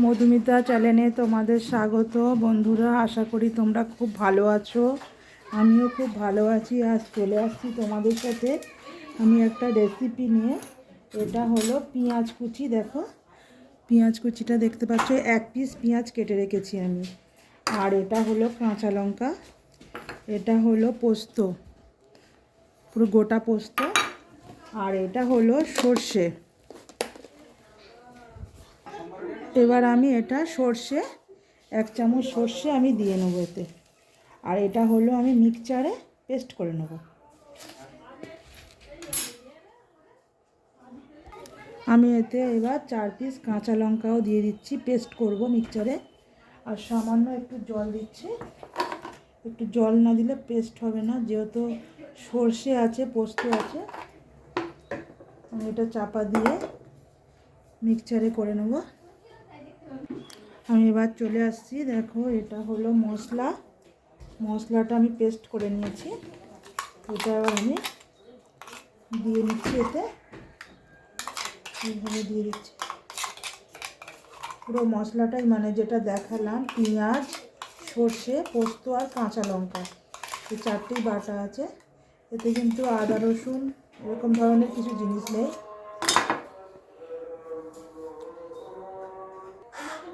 মধুমিতা চ্যানেলে তোমাদের স্বাগত। বন্ধুরা, আশা করি তোমরা খুব ভালো আছো। আমিও খুব ভালো আছি। আজ চলে আসছি তোমাদের সাথে আমি একটা রেসিপি নিয়ে। এটা হলো পেঁয়াজ কুচি, দেখো। পেঁয়াজ কুচিটা দেখতে পাচ্ছ, এক পিস পেঁয়াজ কেটে রেখেছি আমি। আর এটা হলো কাঁচা লঙ্কা, এটা হলো পোস্ত, পুরো গোটা পোস্ত। আর এটা হলো সর্ষে। এবার আমি এটা সর্ষে, এক চামচ সর্ষে আমি দিয়ে নেব এতে। আর এটা হলো আমি মিক্সচারে পেস্ট করে নেব। আমি এতে এবার চার পিস কাঁচা লঙ্কাও দিয়ে দিচ্ছি, পেস্ট করব মিক্সচারে। আর সামান্য একটু জল দিচ্ছি। একটু জল না দিলে পেস্ট হবে না, যেহেতু সর্ষে আছে, পোস্ত আছে। আমি এটা চাপা দিয়ে মিক্সচারে করে নেব। আমি এবার চলে আসছি, দেখো এটা হলো মশলা। মশলাটা আমি পেস্ট করে নিয়েছি। এটা এবার আমি দিয়ে নিচ্ছি এতে। এইভাবে দিয়ে দিচ্ছি। পুরো মশলাটাই মানে যেটা দেখালাম, পেঁয়াজ, সর্ষে, পোস্ত আর কাঁচা লঙ্কা। এই চারটেই বাটা আছে। এতে কিন্তু আদা রসুন, এরকম ধরনের কিছু জিনিস নেই।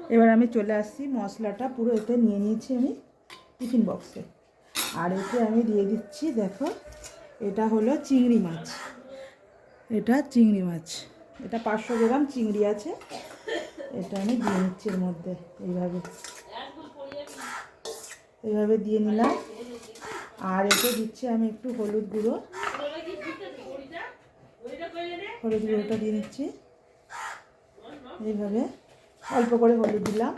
এবার আমি চলে আসছি, মশলাটা পুরো এতে নিয়ে নিয়েছি আমি টিফিন বক্সে। আর এতে আমি দিয়ে দিচ্ছি, দেখো, এটা হলো চিংড়ি মাছ। এটা চিংড়ি মাছ। এটা পাঁচশো গ্রাম চিংড়ি আছে। এটা আমি দিয়ে নিচ্ছি এর মধ্যে, এইভাবে। এইভাবে দিয়ে নিলাম। আর এতে দিচ্ছি আমি একটু হলুদ গুঁড়ো। হলুদ গুঁড়োটা দিয়ে নিচ্ছি। এইভাবে অল্প করে হলুদ দিলাম।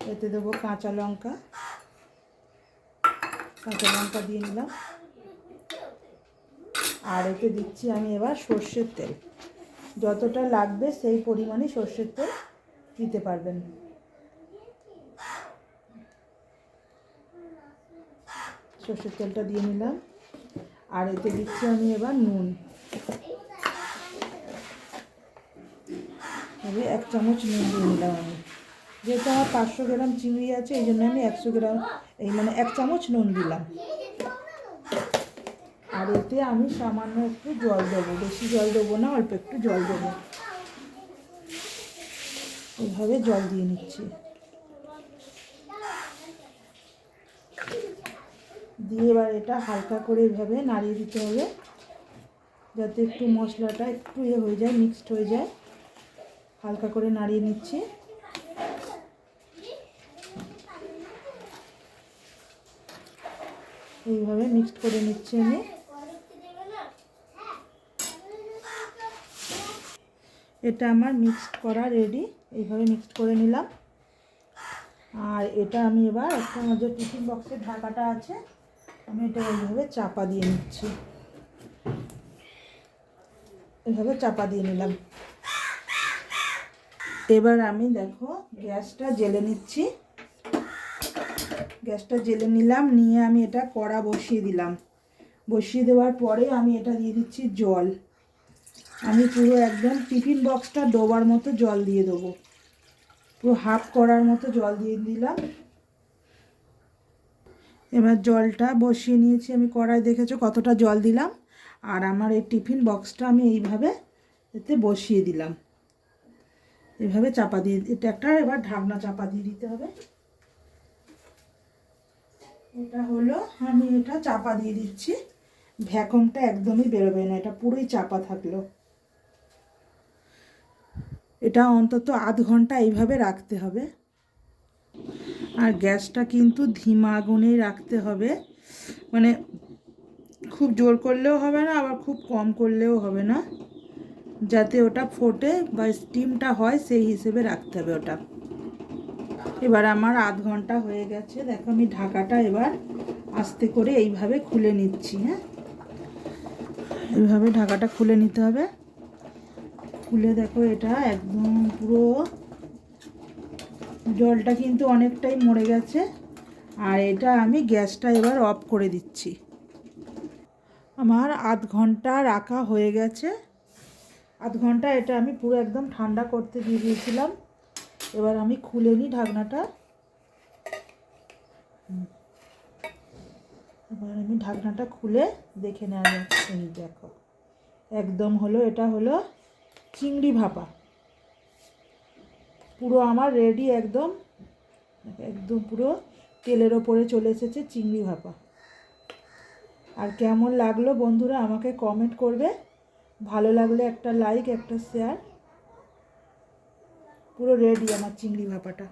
এতে দেবো কাঁচা লঙ্কা। কাঁচা লঙ্কা দিয়ে নিলাম। আর এতে দিচ্ছি আমি এবার সর্ষের তেল। যতটা লাগবে সেই পরিমাণে সর্ষের তেল দিতে পারবেন। সর্ষের তেলটা দিয়ে নিলাম। আর এতে দিচ্ছি আমি এবার নুন। তবে এক চামচ নুন দিয়ে নিলাম আমি। যেহেতু আমার পাঁচশো গ্রাম চিংড়ি আছে, এই জন্য আমি একশো গ্রাম, এই মানে এক চামচ নুন দিলাম। আর এতে আমি সামান্য একটু জল দেবো, বেশি জল দেবো না, অল্প একটু জল দেবো। এইভাবে জল দিয়ে নিচ্ছি। দিয়ে এবার এটা হালকা করে এভাবে নাড়িয়ে দিতে হবে, যাতে একটু মশলাটা একটু ইয়ে হয়ে যায়, মিক্সড হয়ে যায়। হালকা করে নাড়িয়ে নিচ্ছি। এইভাবে মিক্সড করে নিচ্ছি আমি। এটা আমার মিক্সড করা রেডি এইভাবে মিক্সড করে নিলাম। আর এটা আমি এবার একটা আমার যে টিফিন বক্সের ঢাকাটা আছে, আমি এটা এইভাবে চাপা দিয়ে নিচ্ছি। এইভাবে চাপা দিয়ে নিলাম। এবার আমি দেখো গ্যাসটা জেলে নিচ্ছি। গ্যাসটা জেলে নিলাম, নিয়ে আমি এটা কড়া বসিয়ে দিলাম। বসিয়ে দেওয়ার পরে আমি এটা দিয়ে দিচ্ছি জল। আমি পুরো একদম টিফিন বক্সটা ডোবার মতো জল দিয়ে দেবো। পুরো হাফ করার মতো জল দিয়ে দিলাম। এবার জলটা বসিয়ে নিয়েছি আমি কড়াই দেখেছ কতটা জল দিলাম? আর আমার এই টিফিন বক্সটা আমি এইভাবে এতে বসিয়ে দিলাম। এভাবে চাপা দিয়ে এটা একটা এবার ঢাকনা চাপা দিয়ে দিতে হবে। এটা হলো, আমি এটা চাপা দিয়ে দিচ্ছি। ভ্যাকুমটা একদমই বেরোবে না, এটা পুরোই চাপা থাকল। এটা অন্তত আধ ঘণ্টা এইভাবে রাখতে হবে। আর গ্যাসটা কিন্তু ধিমা আগুনেই রাখতে হবে। মানে খুব জোর করলেও হবে না, আবার খুব কম করলেও হবে না। যাতে ওটা ফোটে বা স্টিমটা হয়, সেই হিসেবে রাখতে হবে ওটা। এবার আমার আধ ঘণ্টা হয়ে গেছে। দেখো আমি ঢাকাটা এবার আস্তে করে এইভাবে খুলে নিচ্ছি হ্যাঁ? এইভাবে ঢাকাটা খুলে নিতে হবে। খুলে দেখো এটা একদম পুরো জলটা কিন্তু অনেকটাই মরে গেছে। আর এটা আমি গ্যাসটা এবার অফ করে দিচ্ছি। আমার আধ ঘণ্টা রাখা হয়ে গেছে। আধ ঘণ্টা এটা আমি পুরো একদম ঠান্ডা করতে দিয়ে দিয়েছিলাম। এবার আমি খুলে নিই ঢাকনাটা। এবার আমি ঢাকনাটা খুলে দেখে নেওয়া যাচ্ছে এই দেখো। একদম হলো, এটা হলো চিংড়ি ভাপা। পুরো আমার রেডি একদম একদম পুরো তেলের ওপরে চলে এসেছে চিংড়ি ভাপা। আর কেমন লাগল বন্ধুরা আমাকে কমেন্ট করবে। ভালো লাগলে একটা লাইক একটা শেয়ার পুরো রেডি আমার চিংড়ি ভাপাটা।